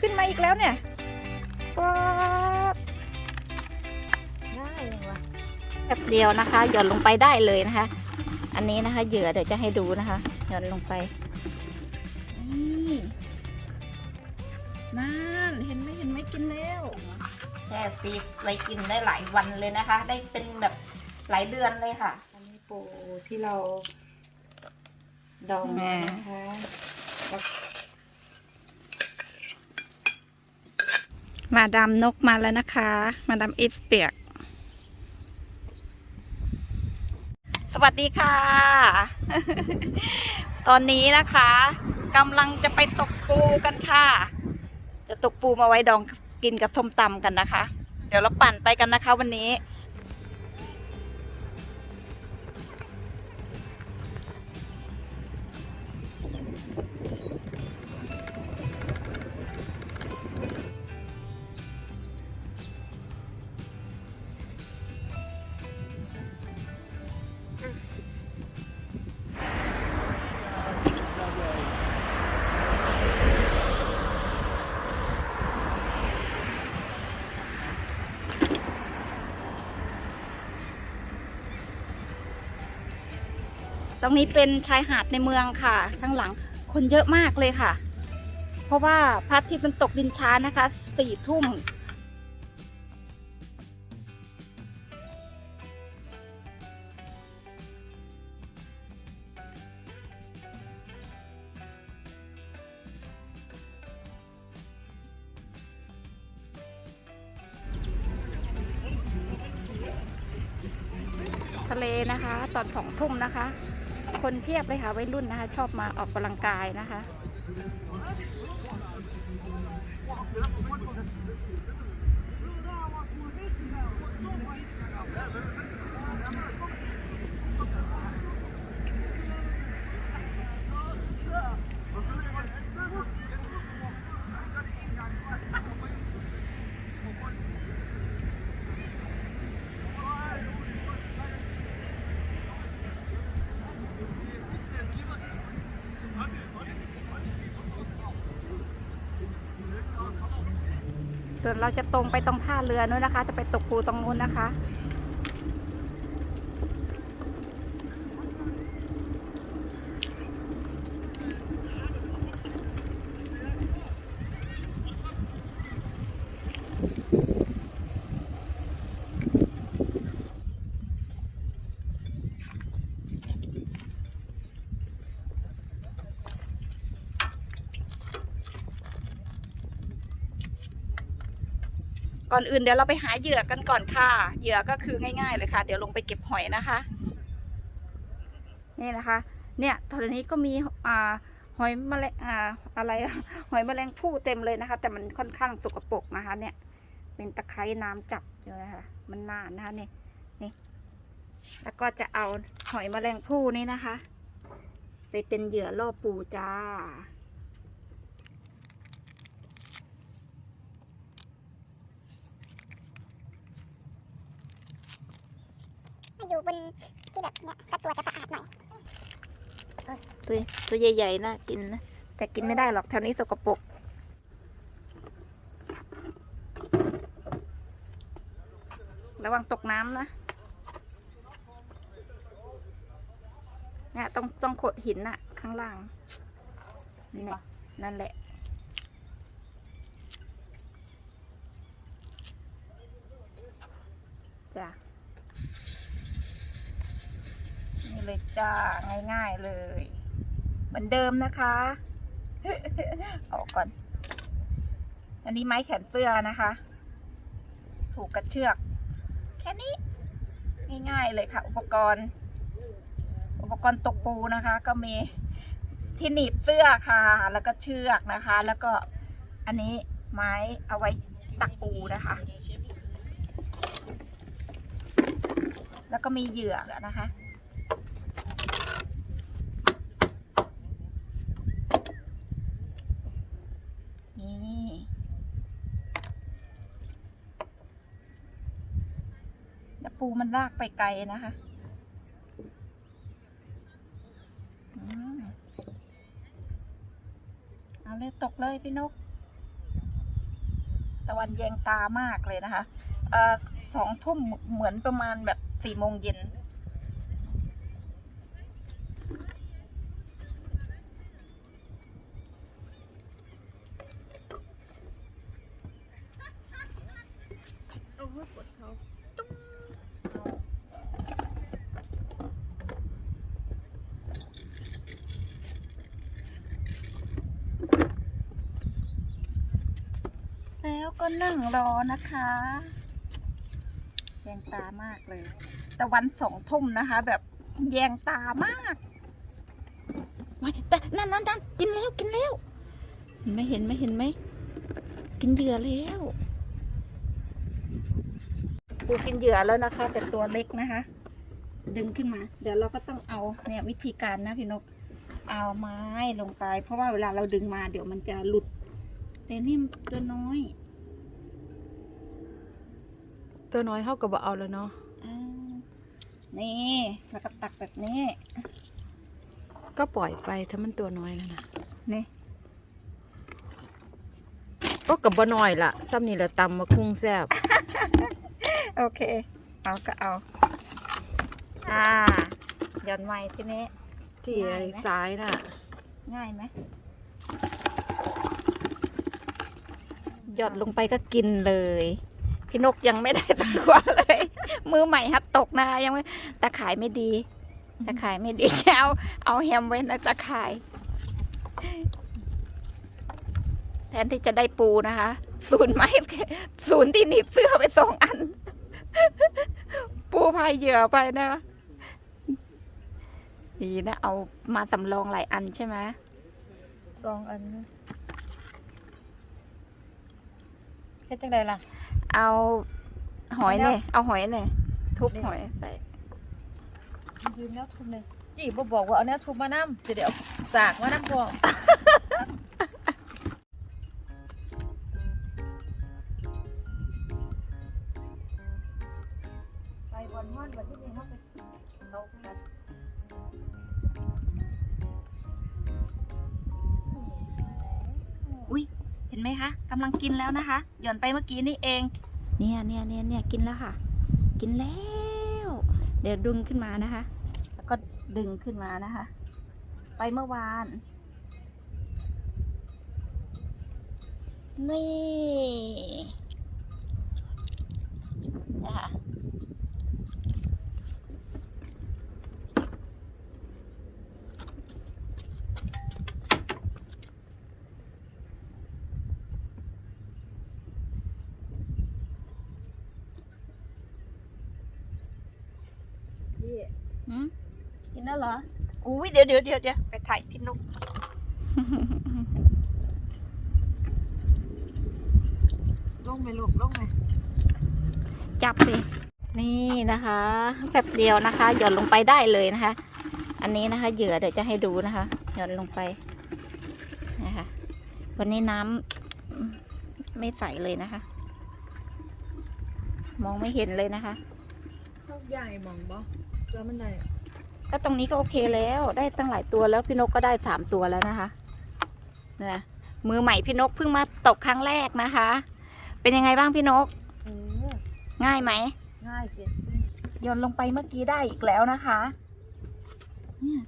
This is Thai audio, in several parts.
ขึ้นมาอีกแล้วเนี่ยป๊าดได้ยังวะแป๊บเดียวนะคะ หย่อนลงไปได้เลยนะคะ อันนี้นะคะ เหยื่อเดี๋ยวจะให้ดูนะคะ หย่อนลงไป นี่นั่นเห็นไหมเห็นไหมกินแล้วแช่ฟรีซไว้กินได้หลายวันเลยนะคะ ได้เป็นแบบหลายเดือนเลยค่ะ อันนี้ปูที่เราดองมานะคะแล้ว มาดามนกมาแล้วนะคะ มาดามอิสเปียก สวัสดีค่ะ ตอนนี้นะคะกำลังจะไปตกปูกันค่ะ จะตกปูมาไว้ดองกินกับส้มตำกันนะคะ เดี๋ยวเราปั่นไปกันนะคะวันนี้ นี้เป็นชายหาดในเมืองค่ะข้างหลังคนเยอะมากเลยค่ะ เพราะว่าพระอาทิตย์มันตกดินช้านะคะสี่ทุ่มทะเลนะคะ ตอนสองทุ่มนะคะ คนเพียบเลยค่ะวัยรุ่นนะคะ ชอบมาออกกำลังกายนะคะ ส่วนเราจะตรงไปตรงท่าเรือนู้นนะคะ จะไปตกปูตรงนู้นนะคะ ก่อนอื่นเดี๋ยวเราไปหาเหยื่อกันก่อนค่ะ เหยื่อก็คือง่าย ๆ เลยค่ะ เดี๋ยวลงไปเก็บหอยนะคะ นี่นะคะ เนี่ยตอนนี้ก็มีอ่าหอยแมลงอ่าอะไรหอยแมลงภู่เต็มเลยนะคะ แต่มันค่อนข้างสกปรกนะคะ เนี่ย เป็นตะไคร้น้ำจับอยู่นะคะมันนานนะคะนี่นี่ แล้วก็จะเอาหอยแมลงภู่นี่นะคะ ไปเป็นเหยื่อล่อปูจ้า อยู่บนที่แบบเนี้ยก็ตัวจะสะอาดหน่อยตัวตัวใหญ่ๆน่ากินนะ แต่กินไม่ได้หรอกแถวนี้สกปรกระวังตกน้ำนะเนี่ยต้องต้องขดหินน่ะ ข้างล่างนี่นั่นแหละจ้ะ นี่ เลยจ้า ง่ายๆเลย เหมือนเดิมนะคะ ออกก่อน อันนี้ไม้แขนเสื้อนะคะถูกกระเชือก แค่นี้ ง่ายๆเลยค่ะ อุปกรณ์ อุปกรณ์ตกปูนะคะ ก็มีที่หนีบเสื้อค่ะ แล้วก็เชือกนะคะ แล้วก็อันนี้ไม้เอาไว้ตักปูนะคะ แล้วก็มีเหยื่อนะคะ นี่แล้วปู มันลากไปไกลนะคะเอาเลยตกเลยพี่นก ตะวันแยงตามากเลยนะคะเอ่อสองทุ่มเหมือนประมาณแบบสี่โมงเย็น โอ้ยปวดเขาแล้ว ก็นั่งรอนะคะแยงตามากเลย แต่วันสองทุ่มนะคะ แบบแยงตามากว้ายแต่นั่นนั่นนั่นกินแล้วกินแล้วเห็นไหมเห็นไหมเห็นไหมกินเหยื่อแล้วปูกินเหยื่อแล้วนะคะ แต่ตัวเล็กนะคะ ดึงขึ้นมา เดี๋ยวเราก็ต้องเอาเนี่ยวิธีการนะพี่นกเอาไม้ลงไป เพราะว่าเวลาเราดึงมาเดี๋ยวมันจะหลุด แต่นี่มันตัวน้อย ตัวน้อยเท่ากับเอาแล้วเนาะอ่านี่แล้วก็ตักแบบนี้ ก็ปล่อยไปถ้ามันตัวน้อยแล้วนะนี่ ก็กับบ่น้อยละซ้ำนี่แหละตำมาคุ้งแซ่บโอเค เอาก็เอา อ่าหย่อนไว้ทีนี้ ที่ไอ้ซ้ายน่ะ ง่ายไหมหยอดลงไปก็กินเลย พี่นกยังไม่ได้ตัวเลย มือใหม่ฮัดตกนะยังไม่ตะขายไม่ดีตะขายไม่ดีเอาเอาแฮมไว้ในตะขาย แทนที่จะได้ปูนะคะศูนย์ไม้ศูนย์ที่หนีบเสื้อไปสองอัน ปูพายเหยื่อไปนะคะดีนะเอามาสำรองหลายอันใช่ไหมสองอันเฮ็ดจังไดล่ะ เอาหอยเอาแล้วเนี่ยเอาหอยเนี่ยทุบหอยใส่ยืมแนวทุบเลยจีบ่บอกว่าเอาแนวทุบมานํสิเดี๋ยวเอาสากมานํพร้อ กินแล้วนะคะ หย่อนไปเมื่อกี้นี่เอง เนี่ยเนี่ยเนี่ยเนี่ยกินแล้วค่ะ กินแล้ว เดี๋ยวดึงขึ้นมานะคะ แล้วก็ดึงขึ้นมานะคะ ไปเมื่อวาน นี่นะคะ พี่ หืมกินแล้วเหรอ อุ้ ยเดี๋ยวเดี๋ยวเดี๋ยวเดี๋ยวไปถ่ายพี่นุกลงไปลูกลงไปจับสิ นี่นะคะแป๊บเดียวนะคะ หย่อนลงไปได้เลยนะคะ อันนี้นะคะ เหยื่อเดี๋ยวจะให้ดูนะคะ หย่อนลงไปนะคะวันนี้น้ำอืมไม่ใสเลยนะคะ มองไม่เห็นเลยนะคะเข้าใหญ่มองบ่เจอมันได้ ก็ตรงนี้ก็โอเคแล้ว ได้ตั้งหลายตัวแล้วพี่นกก็ได้สามตัวแล้วนะคะนะมือใหม่พี่นกเพิ่งมาตกครั้งแรกนะคะ เป็นยังไงบ้างพี่นกโอ้ง่ายไหมง่ายสิ โยนลงไปเมื่อกี้ได้อีกแล้วนะคะเนี่ย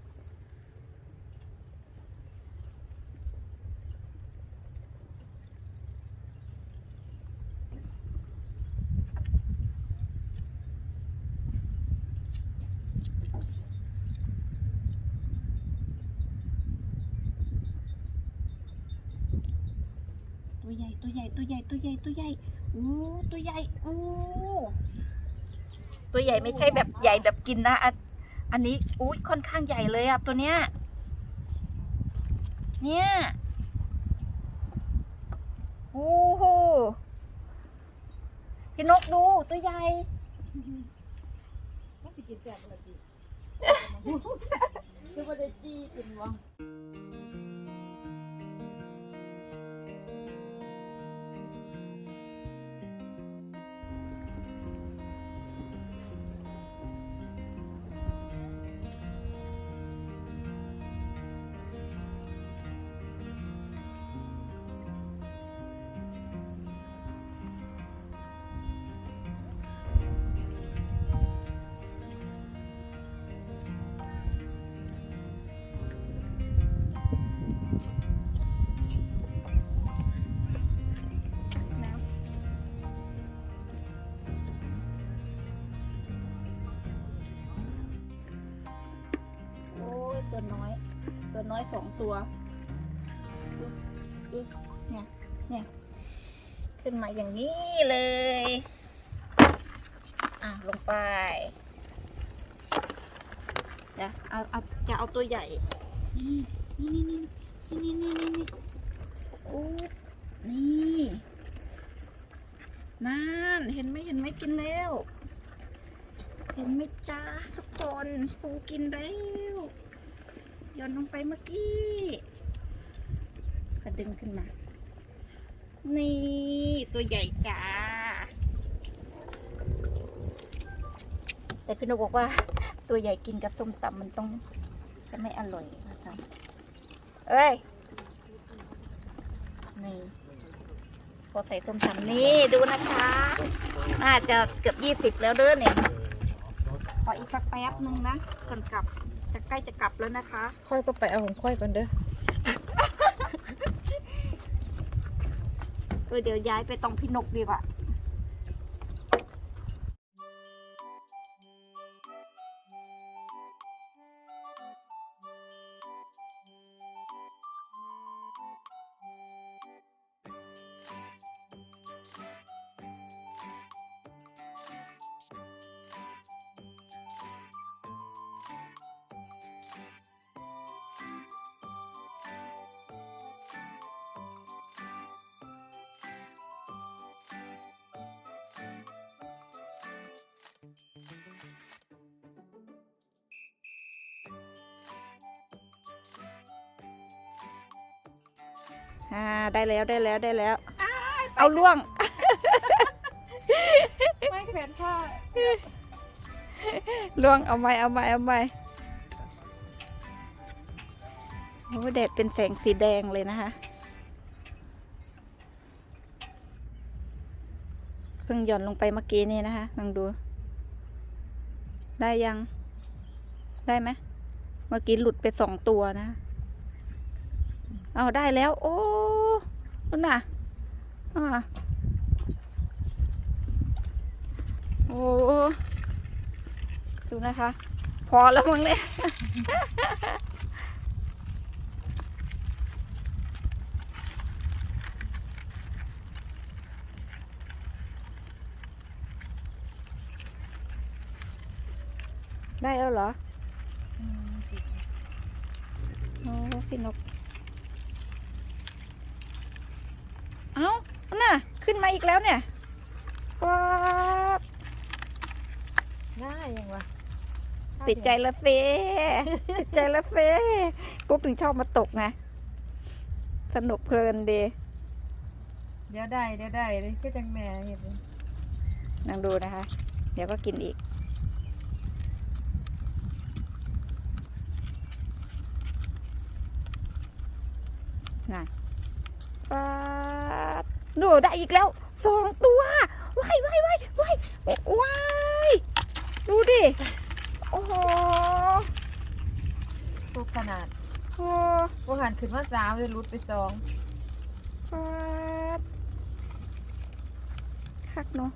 ตัวใหญ่ตัวใหญ่ตัวใหญ่ตัวใหญ่ตัวใหญ่อู้ตัวใหญ่อู้ตัวใหญ่ไม่ใช่แบบใหญ่แบบกินนะอันอันนี้อุ้ยค่อนข้างใหญ่เลยอะตัวเนี้ยเนี่ยโอ้โหพี่นกดูตัวใหญ่มันสิกินแซ่บบ่ล่ะจีคือบ่ได้จีกินบ่น น้อยสองตัวเนี่ยเนี่ยขึ้นมาอย่างนี้เลย อะลงไปเดี๋ยวเอาเอาจะเอาตัวใหญ่ นี่นี่นี่นี่นี่นี่นี่โอ้นี่นั่นเห็นไหมเห็นไหมกินแล้ว เห็นไหมจ้าทุกคนปูกินแล้ว โยนลงไปเมื่อกี้ก็ดึงขึ้นมา นี่ตัวใหญ่จ้า แต่พี่นกบอกว่า ตัวใหญ่กินกับส้มตำมันต้องจะไม่อร่อยนะคะเอ้ย นี่พอใส่ส้มตำนี่ดูนะคะ น่าจะเกือบยี่สิบแล้วเด้อเนี่ย ออีกสักแป๊บนึงนะก่อนกลับจะใกล้จะกลับแล้วนะคะ ค่อยก็ไปเอาของค่อยก่อนเด้อเออเดี๋ยวย้ายไปตรงพี่นกดีกว่า อ่าได้แล้วได้แล้วได้แล้ว เอาล่วง ไม่แขวนผ้าล่วงเอาไว้เอาไว้เอาไว้โอ้แดดเป็นแสงสีแดงเลยนะคะ เพิ่งหย่อนลงไปเมื่อกี้นี่นะคะลองดู ได้ยัง ได้ไหม เมื่อกี้หลุดไปสองตัวนะ เอาได้แล้ว โอ้ นู่นน่ะอ่าโอ้ดูนะคะ พอแล้วมั้งเนี่ยได้แล้วเหรอ โอ้พี่นก เอ้าน่ะ ขึ้นมาอีกแล้วเนี่ยว้าดง่ายยังวะติดใจละเฟติดใจละเฟปุ๊บถึงชอบมาตกไงสนุกเพลินดีเดี๋ยวได้เดี๋ยวได้เลยก็จังแม่เห็นนั่งดูนะคะ เดี๋ยวก็กินอีกน่ะปา ดดูได้อีกแล้วสองตัวว้ายว้ายว้ายว้ายว้ายดูดิโอ้โหทุกขนาดโอ้พวกหันขึ้นมาสามเลยรุดไปสองปาดคักเนาะ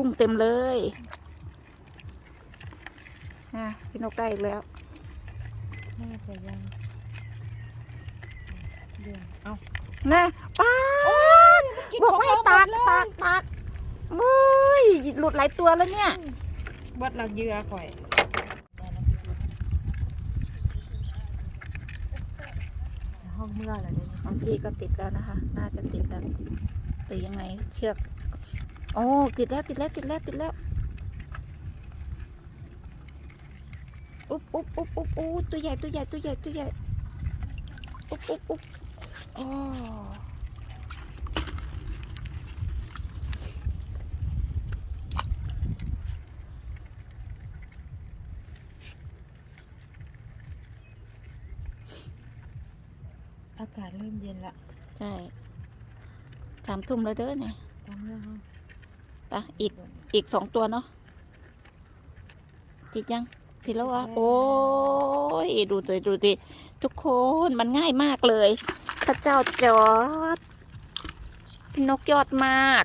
กุ้งเต็มเลยอะพี่นกได้อีกแล้วน่าจะยังเดือนเอานะป้าดบอกว่าให้ตักตักตักโอ้ยหลุดหลายตัวแล้วเนี่ยเบิดเราเหยื่อข่อยห้องเมื่อแล้วเนี่ยบางทีก็ติดแล้วนะคะ น่าจะติดแล้วหรือยังไงเชือกโอ้ติดแล้วติดแล้วติดแล้วติดแล้วอุ๊บอุ๊บอุ๊บอุ๊บอุ๊บตัวใหญ่ตัวใหญ่ตัวใหญ่ตัวใหญ่อุ๊บอุ๊บอุ๊บโอ้อากาศเริ่มเย็นละ ใช่สามทุ่มแล้วเด้อเนี่ย ตามเรื่องห้อง ไปะอีกอีกสองตัวเนาะติดยังติดแล้ววะโอ้ยดูสิดูสิทุกคนมันง่ายมากเลยพระเจ้าจอดพี่นกยอดมาก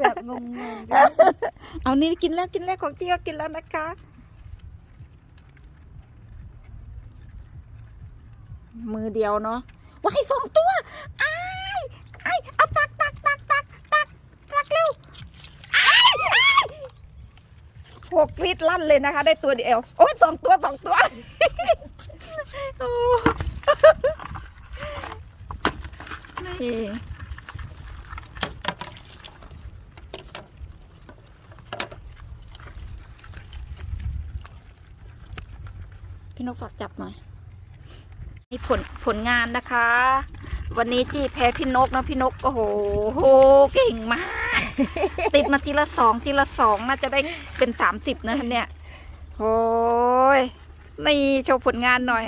แบบงงเอานี่กินแล้วกินแล้วของจีก็กินแล้วนะคะมือเดียวเนาะว้ายสองตัว อ้าย อ้ายเอาตักตักตักตักตักตักเร็วอ้ายอ้าย หกลิตรลั่นเลยนะคะ ได้ตัวเดียว โอ้ยสองตัวสองตัวนี่พี่นกฝากจับหน่อยนี่ผลผลงานนะคะ วันนี้จี้แพ้พี่นกนะพี่นกโอ้โหเก่งมาก ติดมาทีละสองทีละสองน่าจะได้เป็นสามสิบนะคะเนี่ยโอ้ยนี่โชว์ผลงานหน่อย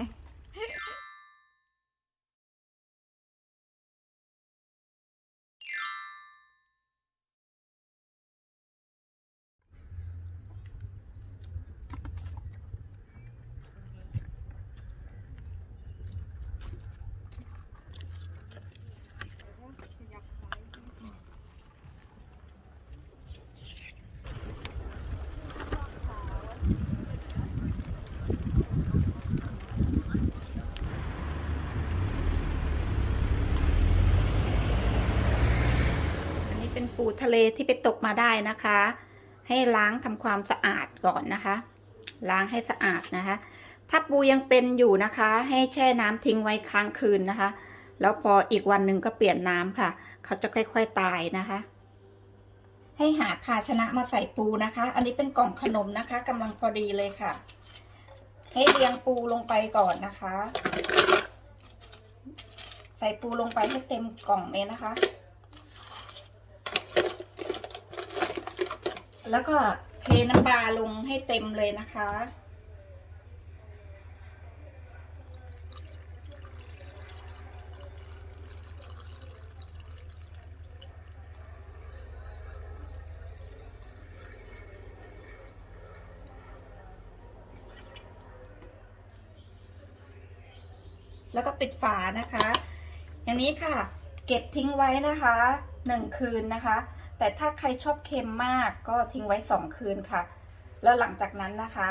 อันนี้เปูทะเลที่ไปตกมาได้นะคะ ให้ล้างทำความสะอาดก่อนนะคะ ล้างให้สะอาดนะคะ ถ้าปูยังเป็นอยู่นะคะ ให้แช่น้ำทิ้งไว้ค้างคืนนะคะ แล้วพออีกวันหนึ่งก็เปลี่ยนน้ำค่ะ เขาจะค่อยๆตายนะคะ ให้หาภาชนะมาใส่ปูนะคะ อันนี้เป็นกล่องขนมนะคะกำลังพอดีเลยค่ะ ให้เรียงปูลงไปก่อนนะคะ ใส่ปูลงไปให้เต็มกล่องเลยนะคะ แล้วก็เทน้ำปลาลงให้เต็มเลยนะคะ แล้วก็ปิดฝานะคะ อย่างนี้ค่ะ เก็บทิ้งไว้นะคะหนึ่งคืนนะคะ แต่ถ้าใครชอบเค็มมากก็ทิ้งไว้สองคืนค่ะ แล้วหลังจากนั้นนะคะ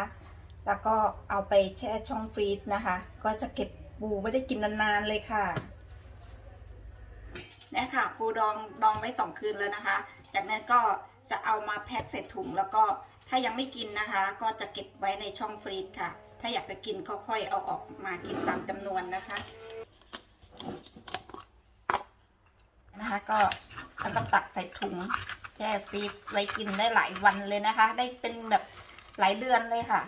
แล้วก็เอาไปแช่ช่องฟรีซนะคะ ก็จะเก็บปูไว้ได้กินนานๆเลยค่ะนี่ค่ะปูดองดองไว้สองคืนแล้วนะคะ จากนั้นก็จะเอามาแพ็คใส่ถุง แล้วก็ถ้ายังไม่กินนะคะ ก็จะเก็บไว้ในช่องฟรีซค่ะ ถ้าอยากจะกินก็ค่อยเอาออกมากินตามจำนวนนะคะ นะคะก็ แล้วก็ตักใส่ถุงแช่ฟรีซไว้กินได้หลายวันเลยนะคะ ได้เป็นแบบหลายเดือนเลยค่ะ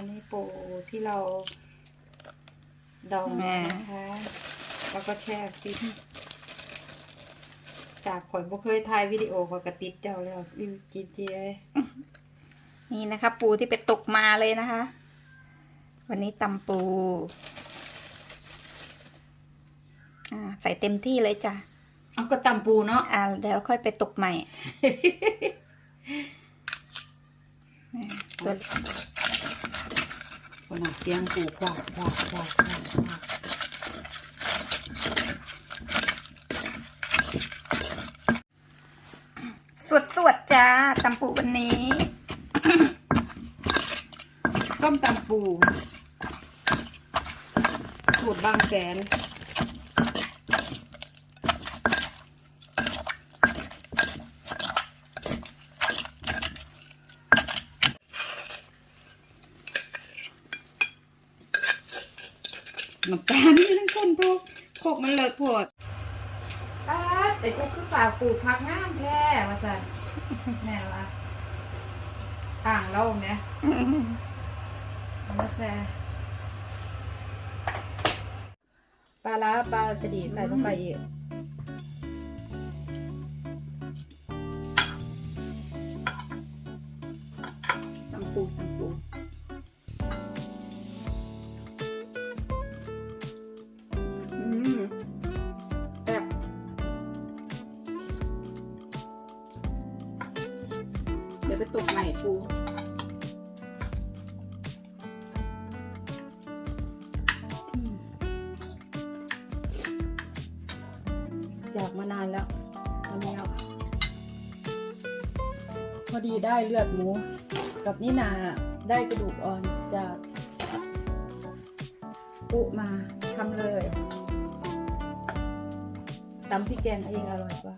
อันนี้ปู ที่เราดองมานะคะ แล้วก็แช่ฟิตจากข่อยบ่เคยถ่ายวิดีโอข่อยกระติดเจ้าแล้ววิวจีเจนี่นะคะ ปูที่ไปตกมาเลยนะคะ วันนี้ตำปูอ่าใส่เต็มที่เลยจ้ะเอาก็ตำปูเนาะอ่าเดี๋ยวค่อยไปตกใหม่อ่าส่วน คนนเสียงปูควักควักควักควักควักสวดสวดจ้าตำปูวันนี้ ส้มตำปู สูตรบางแสนำตาลนี่ทั้งคนพวกโคกมันเลิกโพดป้าดแต่กูคือ ฝากปลูกพักงามแท้มาสั่นแน่วะอ่างเราไหมเอามาแซ่ปลาล้าปลาจะดีใส่ลงไปอีกตำปู ตกใหม่ปูอืมอยากมานานแล้วทำแล้วพอดีได้เลือดหมู กับนี่นาได้กระดูกอ่อนจากอุมาทำเลยตำพริกแกงเองอร่อยกว่า